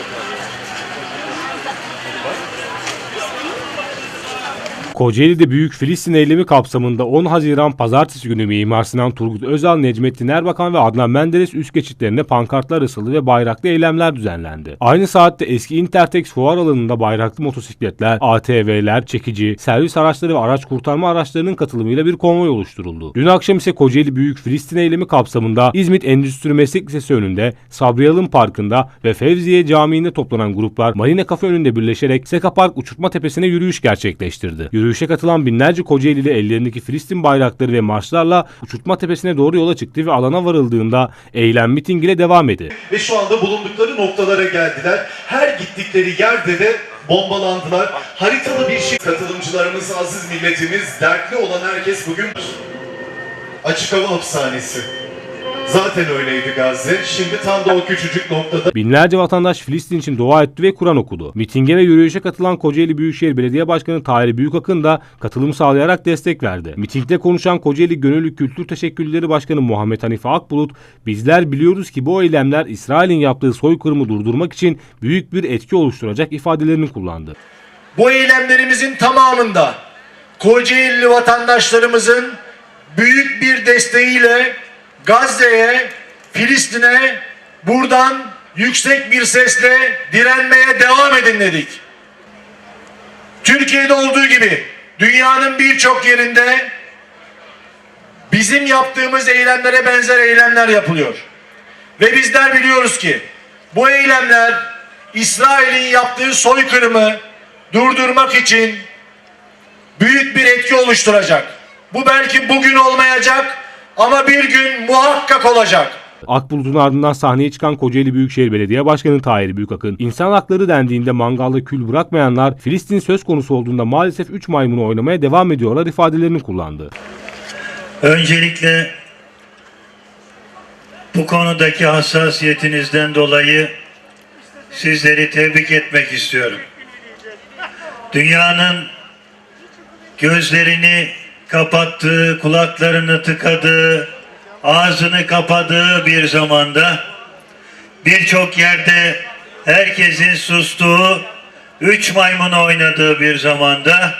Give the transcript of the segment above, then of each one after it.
Thank you. Kocaeli'de Büyük Filistin eylemi kapsamında 10 Haziran Pazartesi günü Mimar Sinan Turgut Özal, Necmettin Erbakan ve Adnan Menderes üst geçitlerine pankartlar asıldı ve bayraklı eylemler düzenlendi. Aynı saatte eski Intertex fuar alanında bayraklı motosikletler, ATV'ler, çekici, servis araçları ve araç kurtarma araçlarının katılımıyla bir konvoy oluşturuldu. Dün akşam ise Kocaeli Büyük Filistin eylemi kapsamında İzmit Endüstri Meslek Lisesi önünde, Sabri Alın Parkı'nda ve Fevziye Camii'nde toplanan gruplar Marina Kafe önünde birleşerek Seka Park Uçurtma Tepesi'ne yürüyüş gerçekleştirdi. Yürüyüşe katılan binlerce Kocaeli'li ellerindeki Filistin bayrakları ve marşlarla Uçurtma Tepesi'ne doğru yola çıktı ve alana varıldığında eylem miting ile devam etti. ve şu anda bulundukları noktalara geldiler. Her gittikleri yerde de bombalandılar. Haritalı bir şey. Katılımcılarımız, aziz milletimiz, dertli olan herkes bugün açık hava hapishanesi. Zaten öyleydi Gazze. Şimdi tam da o küçücük noktada Binlerce vatandaş Filistin için dua etti ve Kur'an okudu. Mitinge ve yürüyüşe katılan Kocaeli Büyükşehir Belediye Başkanı Tahir Büyükakın da katılım sağlayarak destek verdi. Mitingde konuşan Kocaeli Gönüllü Kültür Teşekkürleri Başkanı Muhammed Hanife Akbulut, bizler biliyoruz ki bu eylemler İsrail'in yaptığı soykırımı durdurmak için büyük bir etki oluşturacak ifadelerini kullandı. Bu eylemlerimizin tamamında Kocaeli vatandaşlarımızın büyük bir desteğiyle Gazze'ye, Filistin'e buradan yüksek bir sesle direnmeye devam edin dedik. Türkiye'de olduğu gibi dünyanın birçok yerinde bizim yaptığımız eylemlere benzer eylemler yapılıyor. Ve bizler biliyoruz ki bu eylemler İsrail'in yaptığı soykırımı durdurmak için büyük bir etki oluşturacak. Bu belki bugün olmayacak ama bir gün muhakkak olacak. Akbulut'un ardından sahneye çıkan Kocaeli Büyükşehir Belediye Başkanı Tahir Büyükakın, insan hakları dendiğinde mangalda kül bırakmayanlar Filistin söz konusu olduğunda maalesef 3 maymunu oynamaya devam ediyorlar ifadelerini kullandı. Öncelikle bu konudaki hassasiyetinizden dolayı sizleri tebrik etmek istiyorum. Dünyanın gözlerini kapattığı, kulaklarını tıkadığı, ağzını kapadığı bir zamanda. Birçok yerde herkesin sustuğu, üç maymun oynadığı bir zamanda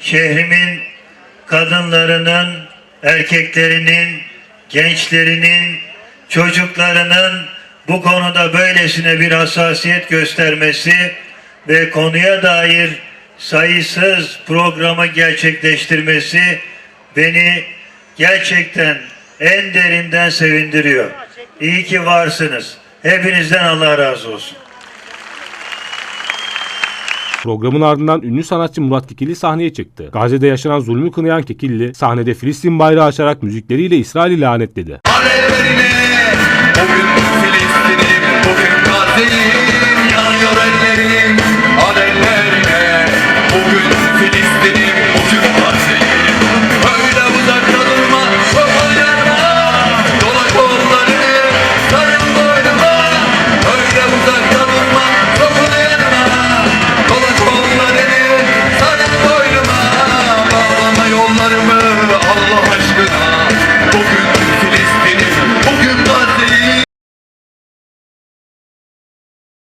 şehrimin kadınlarının, erkeklerinin, gençlerinin, çocuklarının bu konuda böylesine bir hassasiyet göstermesi ve konuya dair sayısız programı gerçekleştirmesi beni gerçekten en derinden sevindiriyor. İyi ki varsınız. Hepinizden Allah razı olsun. Programın ardından ünlü sanatçı Murat Kekilli sahneye çıktı. Gazze'de yaşanan zulmü kınayan Kekilli, sahnede Filistin bayrağı açarak müzikleriyle İsrail'i lanetledi. Alevlerine Bugün Filistin'im Bugün Gazze'yim